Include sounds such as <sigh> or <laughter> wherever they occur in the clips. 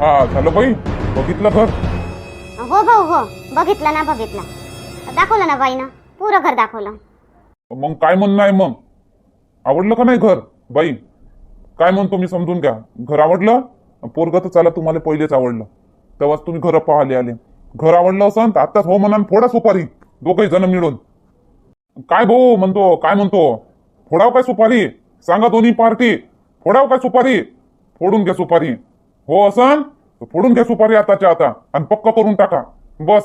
हा झालं बाई. बघितलं घर हो भाऊ हो. बघितलं ना बघितलं. दाखवलं ना बाईनं. पुरं घर दाखवलं. मग काय म्हणणं आहे मग? आवडलं का नाही घर? बाई काय म्हणतो मी समजून घ्या. घर आवडलं? पोरग तर चला तुम्हाला पहिलेच आवडलं. तेव्हाच तुम्ही घर पाहिले आले. घर आवडलं असं तर आत्ताच हो म्हणा फोडा सुपारी. दोघही जण मिळून. काय भाऊ म्हणतो? काय म्हणतो? फोडाव काय सुपारी? सांगा दोन्ही पार्टी. फोडाव काय सुपारी? फोडून घ्या सुपारी. हो असं फोडून घ्या सुपारी आताच्या आता आणि पक्क करून टाका. बस.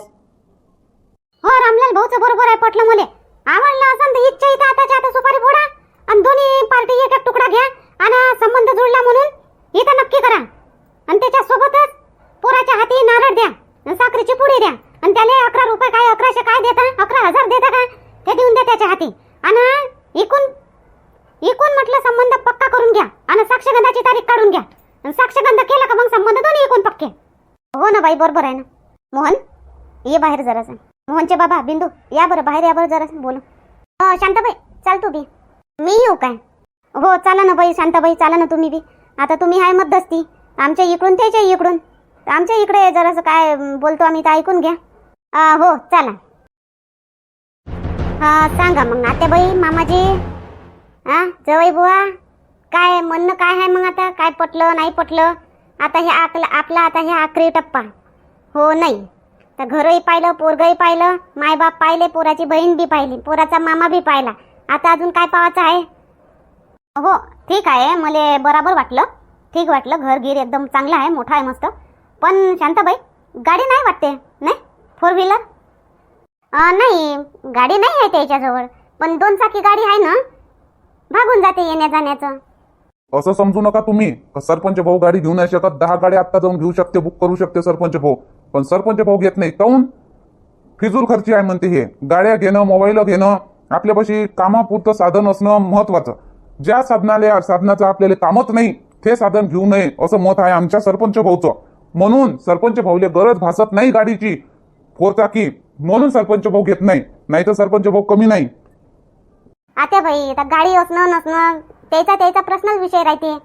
हो रामलाल भाऊचं बरोबर आहे पटलं मुले आवडलं असन तर इच्छा इथं आताच्या आता सुपारी फोडा आणि दोन्ही पार्टी एक एक तुकडा घ्या आणि संबंध जुळला म्हणून इथं नक्की करा. आणि त्याच्या सोबतच पोराच्या हाती नारळ द्या साखरेची पुडी द्या आणि त्याला अकरा रुपये काय अकराशे काय देता? अकरा हजार देता का? ते देऊन द्या त्याच्या हाती. आणि इकून इकून म्हटलं संबंध पक्का करून घ्या आणि साक्षगंधाची तारीख काढून घ्या. साक्षगंध केला का मग संबंध दोन्ही एकूण पक्के? हो ना बाई बरोबर आहे ना. मोहन ये बाहेर जरासं. मोहनचे बाबा बिंदू या बरं बाहेर या बरं जरासं बोल. शांताबाई चाल तू बी. मी येऊ काय? हो चाला ना बाई शांताबाई चाला ना तुम्ही बी. आता तुम्ही आहे मध्यस्थी. आमच्या इकडून त्याच्या इकडून. आमच्या इकडे जरासं काय बोलतो आम्ही तर ऐकून घ्या. हो चला. हा सांगा मग नात्याबाई मामाजी. हा जवई बुवा. काय म्हणणं काय आहे मग आता? काय पटलं नाही पटलं? आता हे आकला आपला आता हे आखरी टप्पा. हो नाही. तर घरही पाहिलं पोरगही पाहिलं मायबाप पाहिले पोराची बहीण बी पाहिली पोराचा मामा बी पाहिला. आता अजून काय पावायचं आहे? हो ठीक आहे. मला बराबर वाटलं. ठीक वाटलं. घर गिर एकदम चांगलं आहे मोठा आहे मस्त. पण शांताबाई गाडी नाही वाटते नाही? फोर व्हीलर नाही. गाडी नाही आहे त्याच्याजवळ. पण दोन चाकी गाडी आहे ना? भागून जाते येण्या जाण्याचं असं समजू नका तुम्ही. सरपंच भाऊ गाडी घेऊ नाही शकत. दहा गाड्या आत्ता जाऊन घेऊ शकते बुक करू शकते सरपंच भाऊ. पण सरपंच भाऊ घेत नाही. काऊन? फिजूल खर्ची आहे म्हणते हे. गाड्या घेणं मोबाईल घेणं आपल्यापाशी कामापुरतं साधन असणं महत्वाचं. ज्या साधनाला साधनाचं आपल्याला कामच नाही ते साधन घेऊ नये असं मत आहे आमच्या सरपंच भाऊचं. म्हणून सरपंच भाऊले गरज भासत नाही गाडीची. फोरचाकी म्हणून सरपंच भाऊ घेत नाही. नाही तर सरपंच भाऊ कमी नाही. आता भाई आता गाडी असणं नसणं त्याचा त्याचा प्रश्नच विषय राहते.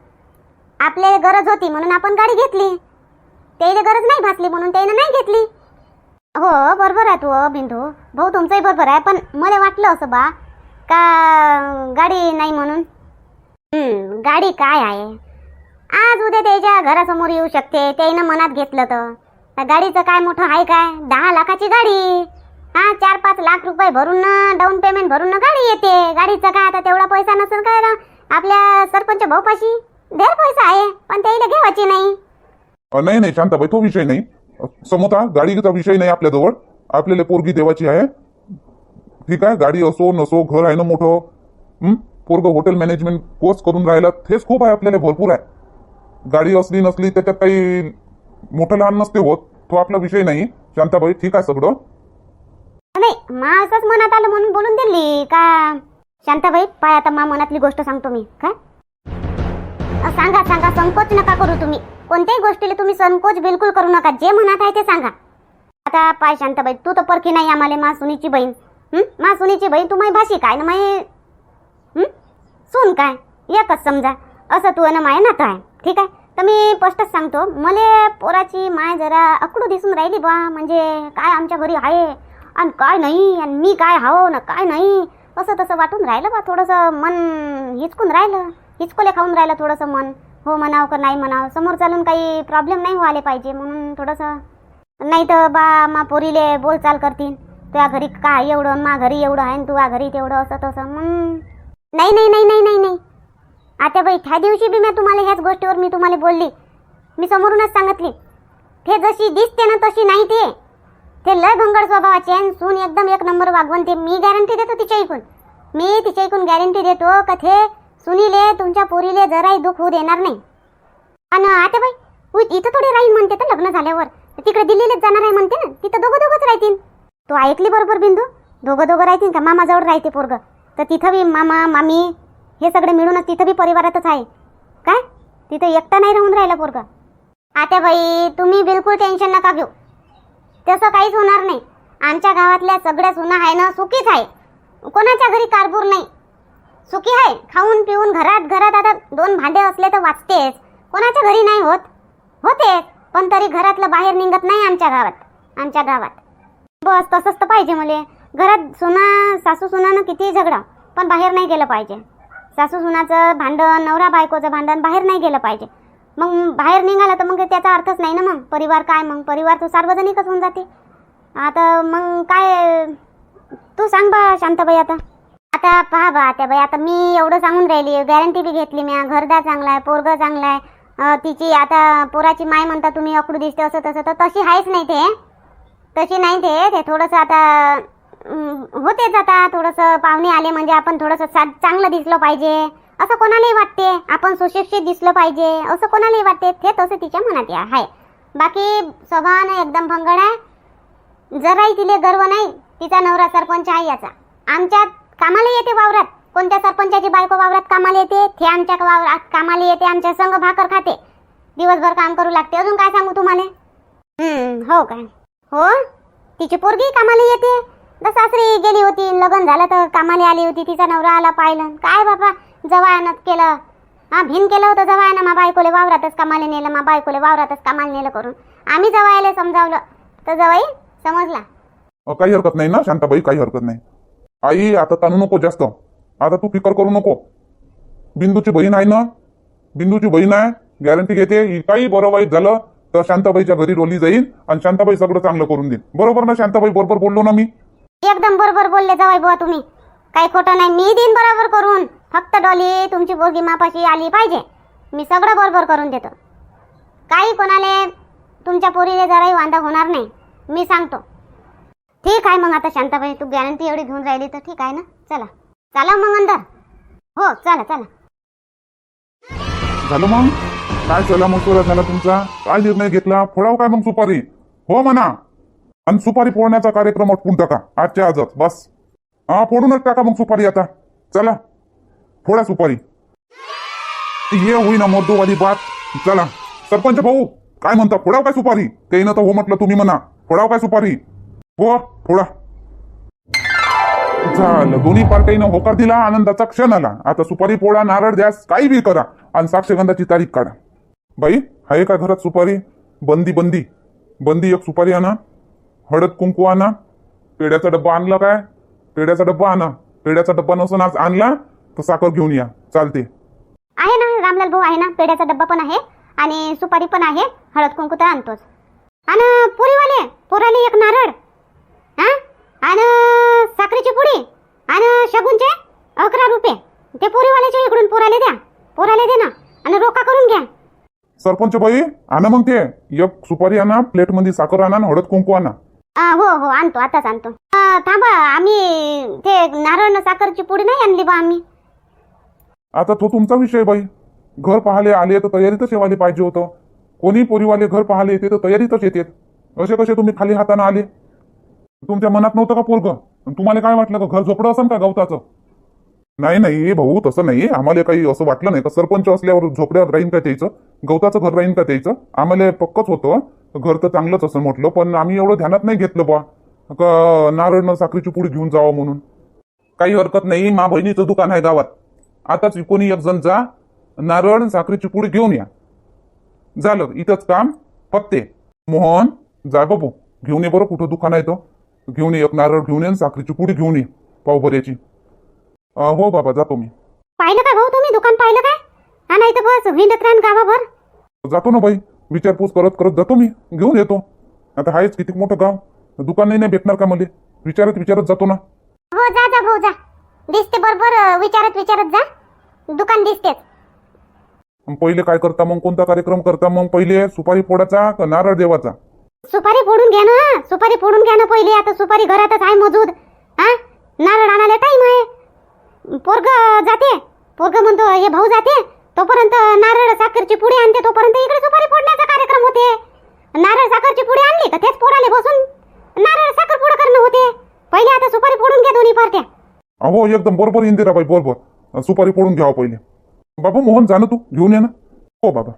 आपल्याला गरज होती म्हणून आपण गाडी घेतली. त्याला गरज नाही भासली म्हणून त्यानं नाही घेतली. हो बरोबर आहे तू बिंदू. भाऊ तुमचंही बरोबर आहे पण मला वाटलं असं बा का गाडी नाही म्हणून? गाडी काय आहे? आज उद्या त्याच्या घरासमोर येऊ शकते त्यानं मनात घेतलं तर. गाडीचं काय मोठं आहे काय? दहा लाखाची गाडी. हा चार पाच लाख रुपये भरून डाऊन पेमेंट भरून गाडी येते. गाडीचं काय आता तेवढा पैसा नसेल काय रा- आपल्या सरपंच भाऊपाशी ढेर पैसा आहे पण त्याला घेवायची नाही. अ, नाही नाही शांताबाई तो विषय नाही. अ, समोता गाडीचा विषय नाही आपल्याजवळ आपल्याला पोरगी देवाची आहे. ठीक आहे गाडी असो नसो घर आहे ना मोठं. हं? पोरग हॉटेल मॅनेजमेंट कोर्स करून राहिला तेच खूप आहे आपल्याला भरपूर आहे. गाडी असली नसली त्याच्यात काही मोठं लहान नसते होत. तो आपला विषय नाही. शांताबाई ठीक आहे सगळं. नाही मा असंच मनात आलं म्हणून बोलून दिली का? शांताबाई पाय आता मा मनातली गोष्ट सांगतो मी काय? सांगा सांगा संकोच नका करू तुम्ही. कोणत्याही गोष्टीला तुम्ही संकोच बिलकुल करू नका. जे म्हणत आहे ते सांगा. आता पाय शांताबाई तू तर परखी नाही आम्हाला मा सुनीची बहीण. मा सुनीची बहीण तू माही भाषी काय ना माही हं? सून काय? एकच समजा. असं तू ना माय नातं आहे. ठीक आहे? तर मी स्पष्टच सांगतो. मला पोराची माय जरा अकडू दिसून राहिली बा. म्हणजे काय आमच्या घरी आहे? आणि काय नाही? आणि मी काय हाव ना काय नाही? कसं तसं वाटून राहिलं बा थोडंसं मन हिचकून राहिलं. हिचकोले खाऊन राहिलं थोडंसं मन. हो म्हणावं का नाही म्हणावं. समोर चालून काही प्रॉब्लेम नाही हो व्हायला पाहिजे. म्हणून थोडंसं नाही तर बा मा पोरीले बोलचाल करतील. तुझ्या घरी काय एवढं मा घरी एवढं आहे आणि तुझ्या घरी तेवढं असं तसं. मग नाही नाही नाही नाही नाही नाही. आता बाई ह्या दिवशी बी मी तुम्हाला ह्याच गोष्टीवर मी तुम्हाला बोलली. मी समोरूनच सांगितली. हे जशी दिसते ना तशी नाही ते. ते लय भंगड स्वभावाचे आहे आणि सून एकदम एक नंबर वागवण ते मी गॅरंटी देतो तिच्या ऐकून मी तिच्या ऐकून गॅरंटी देतो का ते सुनीले तुमच्या पोरीले जराही दुःख होऊ देणार नाही. आणि आता बाई इथं थोडी राहील म्हणते तर लग्न झाल्यावर. तिकडे दिल्लीलाच जाणार आहे म्हणते ना. तिथं दोघं दोघंच राहतील. तू ऐकली बरोबर बिंदू? दोघं दोघं राहतील का? मामाजवळ राहते पोरग. तर तिथं बी मामा मामी हे सगळे मिळूनच तिथं बी परिवारातच आहे. काय? तिथं एकटा नाही राहून राहिला पोरग. आता बाई तुम्ही बिलकुल टेन्शन नका घेऊ. तसं काहीच होणार नाही. आमच्या गावातल्या सगळ्या सुना आहे ना सुखीच आहे. कोणाच्या घरी कारबूर नाही? सुखी आहे? खाऊन पिऊन घरात घरात आता दोन भांडे असले तर वाचतेच. कोणाच्या घरी नाही होत? होते पण तरी घरातलं बाहेर निघत नाही आमच्या गावात. आमच्या गावात. बस तसंच तर पाहिजे मला. घरात सुना सासू सुनानं कितीही झगडा पण बाहेर नाही गेलं पाहिजे. सासू सुनाचं भांडण नवरा बायकोचं भांडण बाहेर नाही गेलं पाहिजे. मग बाहेर निघाला तर मग त्याचा अर्थच नाही ना मग. परिवार काय मग? परिवार तो सार्वजनिकच होऊन जाते. आता मग काय तू सांग बा शांताबाई आता. आता पहा बा त्या बाई आता मी एवढं सांगून राहिली. गॅरंटी बी घेतली मी घरदार चांगला आहे पोरगं चांगला आहे. तिची आता पोराची माय म्हणता तुम्ही अकडू दिसते असं तसं तर तशी आहेच नाही ते. तशी नाही ते ते थोडंसं आता होतेच आता. थोडंसं पाहुणे आले म्हणजे आपण थोडंसं सा चांगलं दिसलं पाहिजे. असं कोणालाही वाटते आपण सुशिक्षित दिसलं पाहिजे असं कोणालाही वाटते ते तसं तिच्या मनात या- आहे बाकी स्वभावानं एकदम भंगड आहे. जराही तिले गर्व नाही तिचा नवरा सरपंच आहे याचा. आमच्या कामाला येते वावरात. कोणत्या सरपंचाची बायको वावरात कामाला येते ते आमच्या वावरात कामाला येते आमच्या संघ भाकर खाते. दिवसभर काम करू लागते. अजून काय सांगू तुम्हाला? हो काय. हो? तिची पोरगी कामाला येते. सासरी गेली होती लग्न झालं तर कामाला आली होती तिचा नवरा आला पाहिलं. काय बाबा? जवायानं केलं. हा भिन केलं होतं जवायानं मा बायकोले वावरातच कामाला नेलं मा बायकोले वावरातच कामाला नेलं करून. आम्ही जवायाला समजावलं. तर जवाई समजला? अ, काही हरकत नाही ना शांताबाई काही हरकत नाही. आई आता ताणू नको जास्त. आता तू फिकर करू नको. बिंदूची बहीण आहे ना? बिंदूची बहीण आहे गॅरंटी घेते. ही काही बरं वाईट झालं तर शांताबाईच्या घरी रोली जाईल आणि शांताबाई सगळं चांगलं करून देईल बरोबर ना शांताबाई? बरोबर बोललो ना मी. एकदम बरोबर बोलले जवाई बुवा तुम्ही. काही खोटं नाही मी देईन बरोबर करून. फक्त डॉली तुमची पोरगी मापाशी आली पाहिजे. मी सगळं बरोबर करून देतो. काही कोणाले तुमच्या पोरीले जराही वांदा होणार नाही मी सांगतो. ठीक आहे मग आता शांताबाई तू गॅरंटी एवढी घेऊन राहिली तर ठीक आहे ना? चला. चला मग अंदर. हो चला चला. झालं मग? काय चला मसुरा झाला तुमचा? काय निर्णय घेतला? फोडाव काय मग सुपारी? हो म्हणा. आणि सुपारी फोडण्याचा कार्यक्रम अटकून टाका. आजच्या आजच बस. हा फोडूनच टाका मग सुपारी आता. चला. फोडा सुपारी. ये होईना मोर्दोवाली बात. चला सरपंच भाऊ काय म्हणता फोडाव काय सुपारी? त्यानं तर हो म्हटलं तुम्ही म्हणा. फोडाव काय सुपारी? हो फोडा. झालं दोन्ही पार्ट्यानं होकार दिला आनंदाचा क्षण आला आता सुपारी पोळा नारळ द्यास काही बी करा. आणि साक्षगंधाची तारीख काढा. बाई आहे का घरात सुपारी? बंदी बंदी. बंदी एक सुपारी आणा. हळद कुंकू आणा. पेड्याचा डब्बा आणला काय? पेड्याचा डब्बा आणा. पेड्याचा डब्बा नसून आज आणला. तर साखर घेऊन या. चालते आहे ना रामलाल भाऊ आहे ना पेढ्याचा डब्बा पण आहे आणि सुपारी पण आहे. हळद कुंकू तर आणतोच आणि पुरीवाले पोराले एक नारळ. हा? आणि साखरेची पुडी आणि शगुनचे अकरा रुपये. ते पुरीवाल्याच्या इकडून पोराले द्या. पोराले दे ना. आणि रोका करून घ्या. सरपंच बाई आणा मग ते. एक सुपारी आणा प्लेटमध्ये साखर आणा आणि हळद कुंकू आणा. हो हो आणतो आताच आणतो. थांबा आम्ही ते नारळ साखरची पुडी नाही आणली बा आम्ही. आता तो तुमचा विषय बाई. घर पाहाले आले तर तयारीतच येवाले पाहिजे होतं. कोणी पोरीवाले घर पाहाले येते तर तयारीतच येतात. असे कसे तुम्ही खाली हाताने आले? तुमच्या मनात नव्हतं का पोरग? तुम्हाला काय वाटलं का घर झोपडं असेल का गवताचं? नाही नाही भाऊ तसं नाही. आम्हाला काही असं वाटलं नाही. का सरपंच असल्यावर झोपड्यावर राहीन का त्याचं? गवताचं घर राहीन का त्याचं? आम्हाला पक्कच होतं. घर तर चांगलंच असं म्हटलं पण आम्ही एवढं ध्यानात नाही घेतलं बा. का नारळ न साखरेची पुडी घेऊन जावं म्हणून? काही हरकत नाही. मा बहिणीचं दुकान आहे गावात. आताच कोणी एक जण जा नारळ साखरेची पुडी घेऊन या. झालं इथंच काम पत्ते मोहन जा बाबू घेऊन ये बरं कुठं दुकान आहे तो. घेऊन ये एक नारळ घेऊन ये साखरेची पुडी घेऊन ये पावभऱ्याची हो बाबा जातो मी. पाहिलं का भाऊ तुम्ही? दुकान पाहिलं काय हा नाही तर बस हिंडत गावाभर. जातो ना बाई विचारपूस करत करत जातो मी घेऊन येतो. आता आहेच किती मोठं गाव. दुकान नाही भेटणार का मला? विचारत विचारत जातो ना. हो जा जा भाऊ जा. दिसते बरोबर विचारत विचारत जा. दुकान दिसतेच. मग पहिले काय करता मग? कोणता कार्यक्रम करता मग पहिले? सुपारी फोडाचा का नारळ देवाचा? सुपारी फोडून घ्या ना. सुपारी फोडून घ्या ना पहिले. आता सुपारी घरातच आहे मजूद. हा? नारळ आणायला टाइम आहे. पोरग जाते. पोरग म्हणतो हे भाऊ जाते. तोपर्यंत नारळ साखरची पुडी आणते. तोपर्यंत इकडे सुपारी फोडण्याचा कार्यक्रम होते. नारळ साखरची पुडी आणली का तेच पोराले बसून नारळ साखर पुडा करणं होते. पहिले आता सुपारी फोडून घ्या दोन्ही पार्ट्या. अहो एकदम बरोबर इंदिराबाई बरोबर. सुपारी फोडून घ्यावं पहिले. बाबा मोहन जा ना तू घेऊन ये ना. हो बाबा.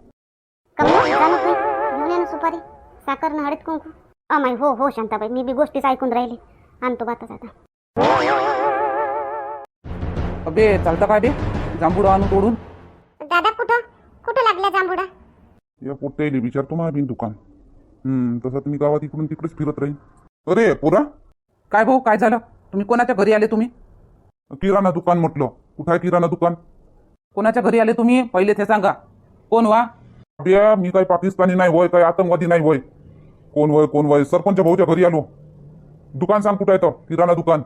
कमला जा ना तू. घेऊन ये ना सुपारी. साखर न हळद कुंकू. अमाय हो हो शांताबाई मी बी गोष्टीच ऐकून राहिली. आणतो बातच आता. अबे चालता काय बे जांभूळ आणू तोडून? दादा कुठं? कुठं लागला जांभुडा या पोट्याले विचारतो मा बिन दुकान. हम्म तसं तुम्ही गावात इकडून तिकडेच फिरत राहील अरे पोरा. काय भाऊ काय झालं? तुम्ही कोणाच्या घरी आले तुम्ही? किराणा दुकान म्हटलं. कुठं आहे किराणा दुकान? कोणाच्या घरी आले तुम्ही? पहिले ते सांगा. कोण वा? बिया मी काही पाकिस्तानी नाही होय काही आतंकवादी नाही होय. कोण होय कोण होय? सरपंच भाऊच्या घरी आलो. दुकान सांग कुठं आहे तो? किराणा दुकान.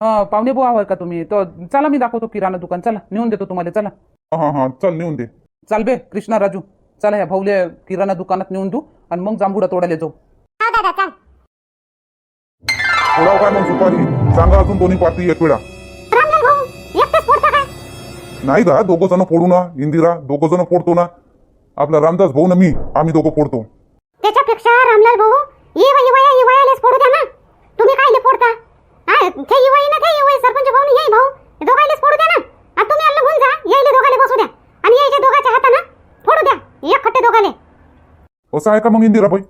अं, पाहुणे बुवा होय का तुम्ही? तर चला मी दाखवतो किराणा दुकान. चला नेऊन देतो तुम्हाला. चला. हा हा चल नेऊन दे. चाल बे कृष्णा राजू. चला ह्या भाऊले किराणा दुकानात नेऊन देऊ आणि मग जांभुडा तोडायला जाऊ. हा दादा चाल थोडा काय मग सुपारी? सांगा अजून दोन्ही पार्टी एक वेळा. नाही का दोघं जण फोडू ना इंदिरा दोघं जण फोडतो ना. आपला रामदास भाऊ ना मी आम्ही दोघं फोडतो त्याच्यापेक्षा रामलाल भाऊ ये वय वया ये वयालेच फोडू द्या ना. तुम्ही कायले फोडता हा ते युवाई ना ते युवाई सरपंच भाऊ ये भाऊ दोघायलेच फोडू द्या ना. आता तुम्ही अल्ल घेऊन जा यायले दोघाले बसू द्या. आणि यायच्या दोघाच्या हातानं फोडू द्या एक खट्टे दोघाले. असं आहे का मग इंदिराबाई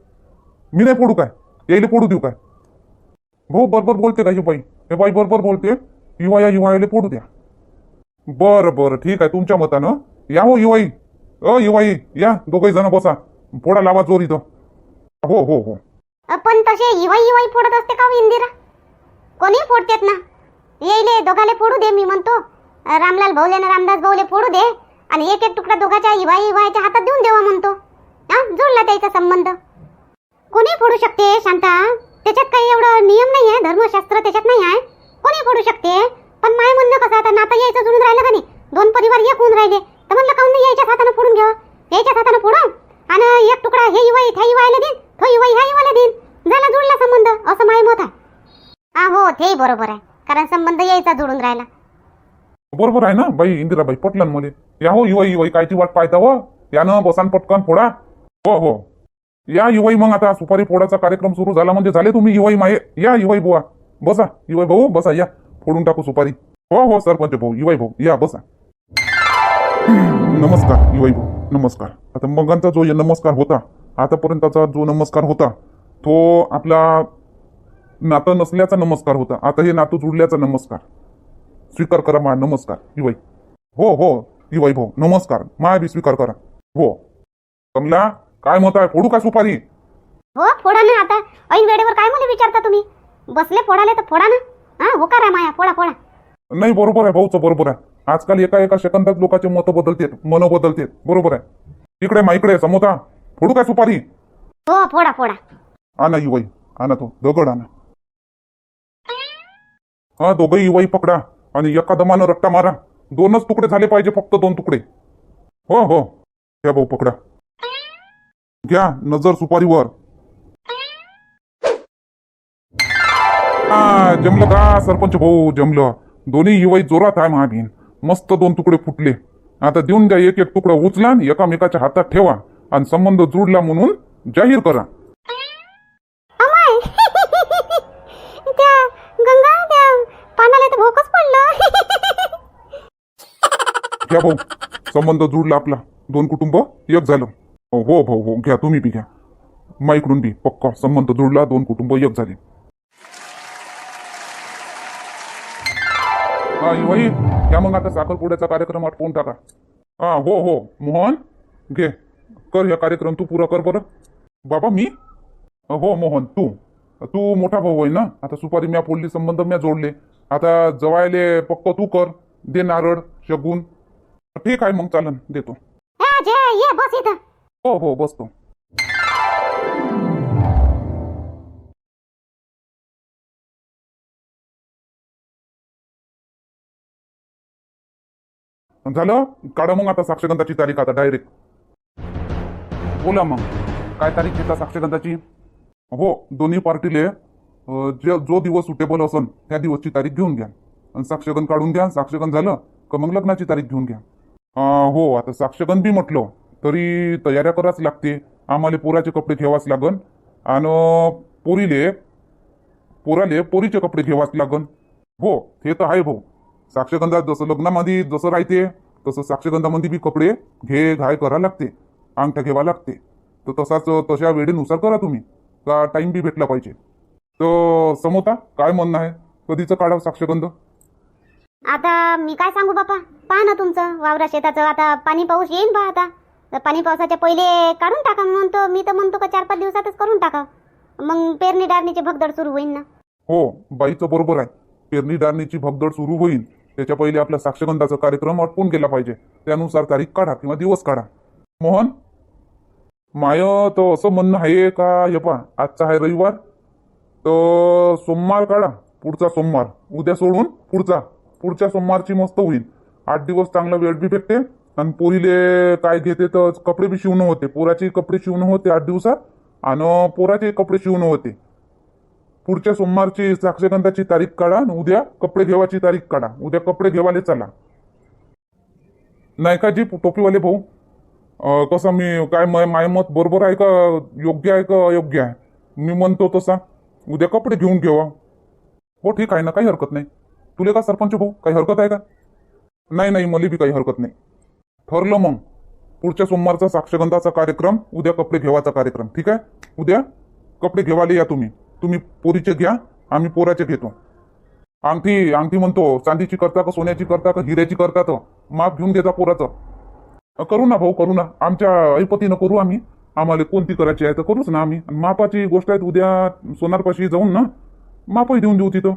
मी नाही फोडू काय? यायला फोडू देऊ काय? भाऊ बरोबर बोलते का ही बाई? हे बाई बरोबर बोलते युवा या युवायला फोडू द्या. बरं बरं. ठीक आहे तुमच्या मतानं. या हो युवाई अ युवाई या. दोघही जण बसा. फोडा लावा जोर इथं. हो हो हो. पण तसे युवाई युवाई फोडत असते का हो इंदिरा? कोणी फोडतेत ना. येईले दोघाले फोडू दे मी म्हणतो. रामलाल भाऊले आणि रामदास भाऊले फोडू दे. आणि एक एक तुकडा दोघाच्या युवाई युवाईच्या हातात देऊन देवा म्हणतो. हा जोडला त्याचा संबंध. कोणी फोडू शकते शांता. त्याच्यात काही एवढं नियम नाही आहे धर्मशास्त्र त्याच्यात नाही आहे कोणी फोडू शकते. पण माय म्हणणं कसं आता नातं यायचं जुळून राहिलं का नाही? दोन परिवार एक होऊन राहिले. तर म्हणलं काऊन नाही यायच्याच हातानं फोडून घ्या यायच्याच हातानं फोडून आणि एक तुकडा हे युवाई ह्या युवायला देईन तो युवाई ह्या युवाला देईन. झाला जुळला संबंध असं माय मत आहे. हा हो तेही बरोबर आहे. कारण संबंध यायचा जुळून राहिला. बरोबर आहे ना बाई इंदिराबाई पटलं मध्ये या हो युवाई युवाई कायची वाट पाहता हो? यानं बसान पटकन फोडा. हो हो. या युवाई मग आता सुपारी फोडाचा कार्यक्रम सुरू झाला म्हणजे झाले तुम्ही युवाई माये. या युवाई बुवा. बसा युवाई भाऊ बसा या. फोडून टाकू सुपारी. हो हो सरपंच भाऊ युवाई भाऊ या बसा. नमस्कार युवाई भाऊ नमस्कार. आता मगांचा जो नमस्कार होता आतापर्यंतचा जो नमस्कार होता तो आपला नातं नसल्याचा नमस्कार होता. आता हे नातं जुडल्याचा नमस्कार. स्वीकार करा मा नमस्कार युवाई हो हो युवाई भाऊ नमस्कार माय बी स्वीकार करा. हो. कमला काय मत आहे फोडू का सुपारी? हो फोडा ना आता. ऐन वेळेवर काय मला विचारता तुम्ही? बसले फोडाले तर फोडा ना. हा माया फोडा फोडा नाही बरोबर आहे भाऊचं बरोबर आहे. आजकाल एका एका सेकंदात लोकांचे मतं बदलतेत मन बदलतेत. बरोबर आहे. इकडे मा इकडे समोता फोडू काय सुपारी? हो फोडा फोडा. आणा युवाई आणा तो दगड आणा. हा दोघही युवाई पकडा आणि एका दमानं रट्टा मारा. दोनच तुकडे झाले पाहिजे फक्त दोन तुकडे. हो हो. घ्या भाऊ पकडा. घ्या नजर सुपारीवर. जमलं का सरपंच भाऊ? जमलं. दोन्ही युवाई जोरात आहे महाबीन मस्त दोन तुकडे फुटले. आता देऊन द्या एक एक तुकडा उचला आणि एकामेकाच्या हातात ठेवा. आणि संबंध जुडला म्हणून जाहीर करा. घ्या भाऊ. संबंध जुडला आपला. दोन कुटुंब एक झालं. हो हो भाऊ हो. घ्या तुम्ही बी घ्या. माईकडून बी पक्का. संबंध जुडला दोन कुटुंब एक झाले. हा युवाई घ्या मग आता साखरपुड्याचा कार्यक्रम आटपून टाका. हा हो हो. मोहन घे. कर हा कार्यक्रम तू पुरा कर बरं. बाबा मी? हो मोहन तू. तू मोठा भाऊ आहे ना? आता सुपारी म्या फोडली संबंध म्या जोडले. आता जवायले पक्क तू कर. दे नारळ शगून. ठीक आहे मग चालन देतो. जय ये बस इथं. हो हो बसतो. झालं? काढा मग आता साक्षगंधाची तारीख आता डायरेक्ट बोला मग. काय तारीख घेता साक्षगंधाची? हो दोन्ही पार्टीले जे जो दिवस सुटेबल असन त्या दिवसची तारीख घेऊन घ्या. आणि साक्षगंध काढून घ्या साक्षगंध झालं का मग लग्नाची तारीख घेऊन घ्या. हो आता साक्षगंध बी म्हटलं तरी तयाऱ्या कराच लागते. आम्हाला पोराचे कपडे घ्यावाच लागन. आणि पोरीले पोराले पोरीचे कपडे घ्यावाच लागन. हो हे तर आहे भाऊ. साक्षगंधा जसं लग्नामध्ये जसं राहते तसं साक्षगंधामध्ये बी कपडे घे घाय करा लागते अंगठा घेवा लागते. तर तसाच तशा वेळेनुसार करा तुम्ही का टाइम बी भेटला पाहिजे. तर समोता काय म्हणणं आहे? कधीचं काढावं साक्षगंध आता मी काय सांगू बापा? पहा ना तुमचं वावरा शेताचं आता पाणी पाऊस येईल बा आता. तर पाणी पावसाच्या पहिले काढून टाका म्हणतो मी तर म्हणतो का चार पाच दिवसातच करून टाका. मग पेरणी डारणीची भगदड सुरू होईल ना. हो बाईचं बरोबर आहे. पेरणी डारणीची भगदड सुरू होईल. त्याच्या पहिले आपल्या साक्षगंधाचा कार्यक्रम अटपून केला पाहिजे. त्यानुसार तारीख काढा किंवा दिवस काढा. मोहन माय तर असं म्हणणं आहे का? हे यपा आजचा आहे रविवार तर सोमवार काढा पुढचा सोमवार. उद्या सोडून पुढचा. पुढच्या सोमवारची मस्त होईल. आठ दिवस चांगला वेळ बी भेटते. आणि पोरीले काय घेते तर कपडे बी शिवणं होते. पोराचे कपडे शिवणं होते आठ दिवसात. आणि पोराचे कपडे शिवणं होते. पुढच्या सोमवारची साक्षगंधाची तारीख काढा आणि उद्या कपडे घेवाची तारीख काढा. उद्या कपडे घेवाले चला. नाही का जी टोपीवाले भाऊ कसं मी काय माय मत बरोबर आहे का योग्य आहे का अयोग्य आहे? मी म्हणतो तसा. उद्या कपडे घेऊन घेवा. हो ठीक आहे ना काही हरकत नाही. तुले का सरपंच भाऊ काही हरकत आहे का? नाही नाही मला बी काही हरकत नाही. ठरलं मग. पुढच्या सोमवारचा साक्षगंधाचा कार्यक्रम उद्या कपडे घेवाचा कार्यक्रम. ठीक आहे? उद्या कपडे घेवाले या तुम्ही. तुम्ही पोरीचे घ्या आम्ही पोराचे घेतो. अंगठी अंगठी म्हणतो चांदीची करता का सोन्याची करता का हिऱ्याची करता तर माप घेऊन देता पोराचं. करू ना भाऊ करू ना. आमच्या ऐपतीनं करू आम्ही. आम्हाला कोणती करायची आहे तर करूच ना आम्ही. मापाची गोष्ट आहे उद्या सोनारपाशी जाऊन ना मापही देऊन देऊ तिथं.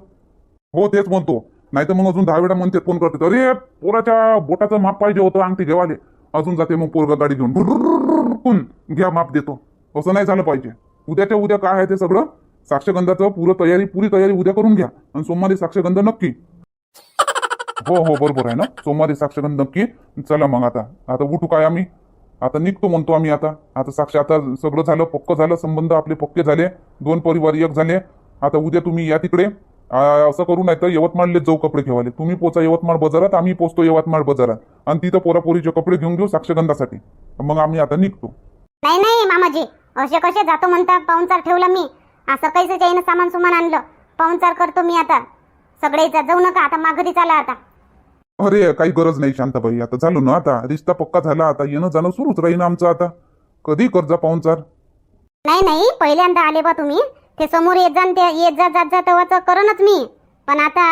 हो तेच म्हणतो. नाही तर मग अजून दहा वेळा म्हणते फोन करते. अरे पोराच्या बोटाचं माप पाहिजे होतं अंगठी घेवाले. अजून जाते मग पोरगा गाडी घेऊन. घ्या माप देतो असं नाही झालं पाहिजे उद्याच्या उद्या काय आहे ते सगळं साक्षगंधाचं पुरं तयारी पुरी तयारी उद्या करून घ्या. आणि सोमवारी साक्षगंध नक्की. हो हो बरोबर आहे ना? सोमवारी साक्षगंध नक्की. चला मग आता. आता उठू काय आम्ही? आता निघतो म्हणतो आम्ही आता. आता साक्ष आता सगळं झालं पक्क झालं संबंध आपले पक्के झाले. दोन परिवार एक झाले. आता उद्या तुम्ही या तिकडे. असं करू नाही तर यवतमाळले जाऊ कपडे घेवाले. तुम्ही पोचा यवतमाळ बाजारात आम्ही पोचतो यवतमाळ बाजारात. आणि तिथं पोरापोरीचे कपडे घेऊन घेऊ साक्षगंधासाठी. मग आम्ही आता निघतो. नाही नाही मामाजी. असे कसे जातो म्हणता? पाहुणचार ठेवला मी. असं कैसे जाईन सामान सुमान आणलं. पाहुणचार करतो मी आता. सगळे जाऊ नका आता माघारी चाला आता. अरे काही गरज नाही शांताबाई. आता झालो ना आता. रिश्ता पक्का झाला आता. येणं जाणं सुरूच राहील आमचं आता. कधी कर्जा पाहुणचार? नाही नाही. पहिल्यांदा आले बा तुम्ही. ते समोर येत जा न ते येत जा जात जा तेव्हाच करणच मी. पण आता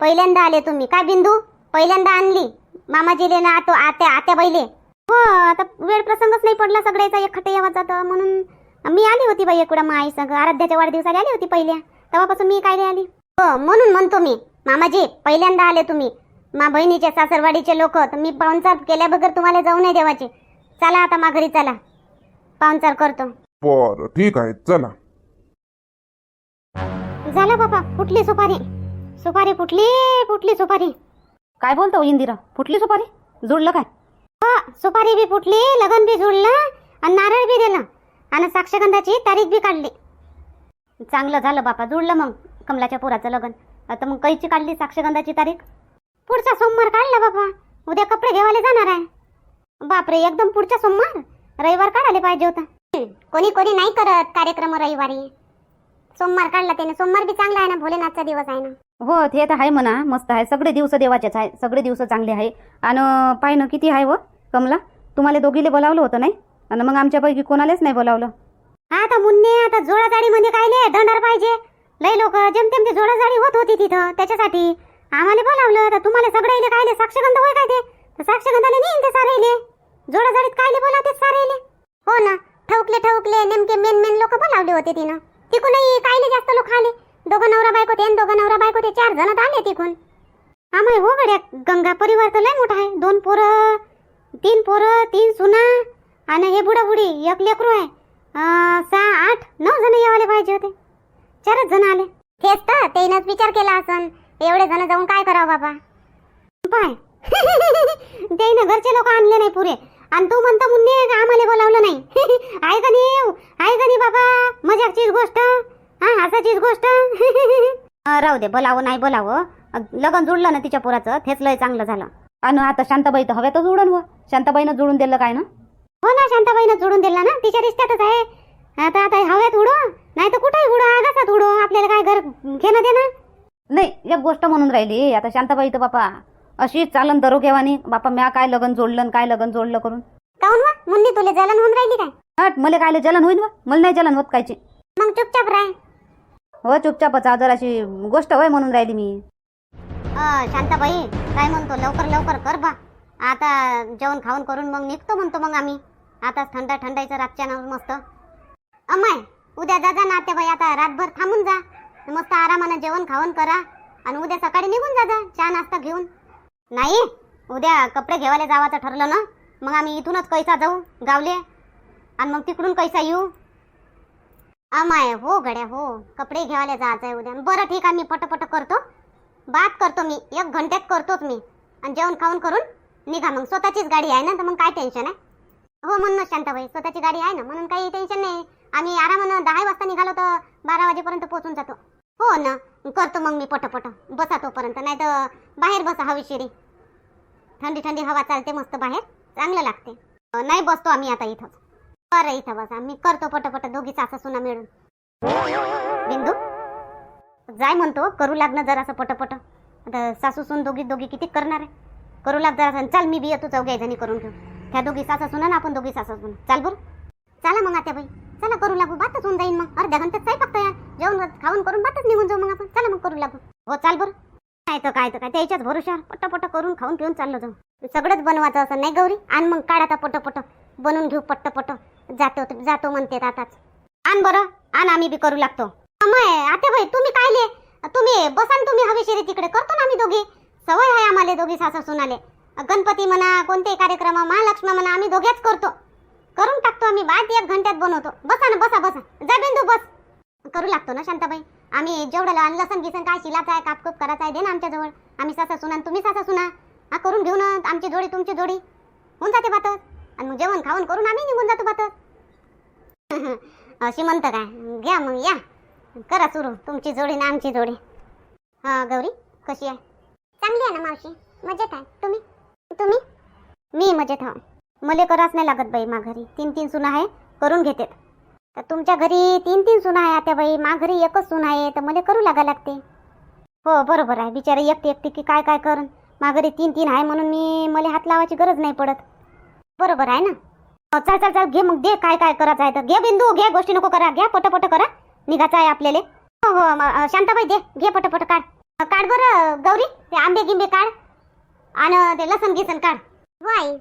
पहिल्यांदा आले तुम्ही. काय बिंदू? पहिल्यांदा आणली. मामाजीले ना आतो आत्या आत्या बैले हो आता वेळ प्रसंगच नाही पडला सगळ्याचा. एकखटे येवा जातं म्हणून मी आली होती बाई इकडं मग आई सगळं आराध्याच्या वाढदिवसाला आली होती पहिल्या. तेव्हापासून मी काय आली? हो म्हणून म्हणतो मी. मामाजी पहिल्यांदा आले तुम्ही. मा बहिणीचे सासरवाडीचे लोक तर मी पाहुणचार केल्या बगर तुम्हाला जाऊ नाही देवाचे. चला आता माघारी चला. पाहुणचार करतो. बरं ठीक आहे चला. झालं बाबा फुटली सुपारी. सुपारी फुटली फुटली सुपारी. काय बोलतो इंदिरा? फुटली सुपारी? जुळलं काय? हो सुपारी बी फुटली लगन बी जुळलं आणि नारळ बी दिलं. आणि साक्षगंधाची तारीख बी काढली. चांगलं झालं बापा जुळलं मग कमलाच्या पोराचं लग्न. आता मग कैची काढली साक्षगंधाची तारीख? पुढचा सोमवार काढला बाबा उद्या कपडे घेवाले जाणार आहे. बापरे एकदम पुढच्या सोमवार? रविवार काढायला पाहिजे होता. कोणी कोणी नाही करत कार्यक्रम रविवारी. सोमवार काढला त्याने. सोमवार बी चांगला आहे ना भोलेनाथचा दिवस आहे ना. हो ते तर आहे म्हणा. मस्त आहे. सगळे दिवस देवाचेच आहे. सगळे दिवस चांगले आहे. आणि पाय ना किती आहे व कमला? तुम्हाला दोघीले बोलावलं होतं नाही? आणि मग आमच्यापैकी कोणालाच नाही बोलावलं. हा आता मुन्ने आता जोडाजाडी म्हणजे काय लय दंडार पाहिजे? लय लोक जेमतेम ते जोडाजाडी होत होती तिथं त्याच्यासाठी. आम्हाला बोलावलं तर तुम्हाला सगळे काय साक्षगंध होय काय ते? तर साक्षगंधाने नेईन ते सारेले? जोडाजाडीत काय बोलावते सारेले? हो ना ठवकले ठवकले नेमके मेन मेन लोक बोलावले होते तिनं. तिकूनही कायले जास्त लोक आले? दोघं नवरा बायको ते दोघं नवरा बायको ते चार जण आले तिकून. आम्ही हो गड्या गंगा परिवार तर लय मोठा आहे. दोन पोरं तीन पोरं तीन सुना आणि हे बुडा बुडी एक लेकरू आहे सहा आठ नऊ जण यावाले पाहिजे होते चारच जण आले। तेच तर त्यानंच विचार केला असन। एवढे जण जाऊन काय करावं बाबा? पाय। <laughs> त्यानं घरचे लोक आणले नाही पुरे। आणि तू म्हणतो मुन्ने आम्हाला बोलावलं नाही. <laughs> आहे का नाही आहे का नाही बाबा? मजाकचीच गोष्ट. हा हसाचीच गोष्ट. <laughs> राहू दे बोलावं नाही बोलावं. लगन जुळलं ना तिच्या पुराचं तेच लय चांगलं झालं. आणि आता शांताबाई तर हव्यातच उडण व. शांताबाईनं जुळून दिलं काय ना? हो ना शांताबाईनं जोडून दिला ना तिच्या रिश्त्यातच आहे. आता आता हव्यात उडो नाही तर कुठेही उडो आगासात उडो. आपल्याला काय घर घेणं देणं? नाही एक गोष्ट म्हणून राहिली. आता शांताबाई तर बापा अशी चालन दरोग्यावानी बापा म्या काय लगन जोडलं काय लगन जोडलं करून? काऊन वा? मुन्नी तुले जलन होऊन राहिली काय? हट मला काय जलन होईन व? मला नाही जलन होत कायची मग चुपचाप राह. हो चुपचापच. जर अशी गोष्ट होय म्हणून राहिली मी. शांताबाई काय म्हणतो? लवकर लवकर कर बा. आता जेवण खाऊन करून मग निघतो म्हणतो मग आम्ही. आता थंड थंडायचं रातच्या मस्त. अमय उद्या जा जा ना बाई आता रातभर थांबून जा. मस्त आरामानं जेवण खाऊन करा आणि उद्या सकाळी निघून जा जा चहा नाश्ता घेऊन. नाही उद्या कपडे घेवायला जावाचं ठरलं ना मग आम्ही इथूनच कैसा जाऊ गावले. आणि मग तिकडून कैसा येऊ? अमाय हो गड्या हो. कपडे घ्यायला जायचं आहे उद्या. बरं ठीक आहे मी पटपट करतो. बात करतो मी एक घंट्यात करतोच मी. आणि जेवण खाऊन करून निघा मग. स्वतःचीच गाडी आहे ना तर मग काय टेन्शन आहे? हो म्हणून शांताबाई. स्वतःची गाडी आहे ना म्हणून काही टेन्शन नाही. आम्ही आरामानं दहा वाजता निघालो तर बारा वाजेपर्यंत पोहोचून जातो. हो ना करतो मग मी पटपट. बसा तोपर्यंत नाही तर बाहेर बसा हवेशिरी. थंडी थंडी हवा चालते मस्त बाहेर. चांगलं लागते. नाही बसतो आम्ही आता इथंच. बरं इथं बसा. मी करतो पटपट दोघी सासा सुना मिळून. बिंदू जाय म्हणतो. करू लागणं जरासं पटपट. आता सासू सून दोघी दोघी किती करणार आहे? करू लाग जरा चल मी बी येतो चौघ्या जणी करून ठेवू त्या दोघी सासा सुना ना आपण दोघी सासा सुन चाल बरं. चला मग आता बाई. चला करू लागू. बातच होऊन जाईन मग. अर्ध्या घंट्यात काय फक्त या जेवण खाऊन करून बातच निघून जाऊ मग आपण. चला मग करू लागू. हो चाल बरं. काय तर काय तर काय त्याच्याच भरोशावर पट्ट करून खाऊन पिऊन चाललो जाऊ. सगळंच बनवायचं असं नाही गौरी? आण मग काढ आता पटपट. बनवून घेऊ पट्ट जातो जातो म्हणते आताच. आण बरं. आण आम्ही बी करू लागतो. अमय आता भाई तुम्ही कायले तुम्ही बसान तुम्ही हवेशिरी तिकडे. करतो ना आम्ही दोघी. सवय आहे आम्हाला दोघी सासू सुनाले गणपती म्हणा कोणते कार्यक्रम महालक्ष्मी म्हणा आम्ही दोघेच करतो. करून टाकतो आम्ही बाद एक घंट्यात बनवतो. बसा ना बसा बसा. जा बिंदू बस. करू लागतो ना शांताबाई? आम्ही जेवढं लहान लसन गिसण काय शिलाचं आहे कापकूप करायचं आहे दे ना आमच्याजवळ आम्ही सासा सुना तुम्ही सासा सुना. हा करून घेऊ ना आमची जोडी तुमची जोडी. होऊन जाते बातच आणि मग जेवण खाऊन करून आम्ही निघून जातो बातच <laughs> अशी म्हणतं काय? घ्या मग या. करा सुरू तुमची जोडी ना आमची जोडी. हा गौरी कशी आहे? चांगली आहे ना मावशी? मजेत आहे. तुम्ही? तुम्ही? मी मजेत हा. मले कराच नाही लागत बाई माघारी तीन तीन सुना आहे करून घेते तर तुमच्या घरी तीन तीन सुना आहे आता बाई. माघारी एकच सून आहे तर मला करू लागा लागते. हो बरोबर आहे. बिचारे एकटी एकटी की काय काय करून. माघारी तीन तीन आहे म्हणून मी मला हात लावायची गरज नाही पडत. बरोबर आहे ना? हो, चल चल चल. घे मग दे. काय काय करायचं आहे तर. घे बिंदू. घे गोष्टी नको करा. घ्या पटपट करा. निघायचं आहे आपल्याला. हो हो. शांताबाई दे. घे पटपट काढ. काढ बरं गौरी. ते आंबे गिंबे काढ. आणि ते लसन गिसन काढ. वाई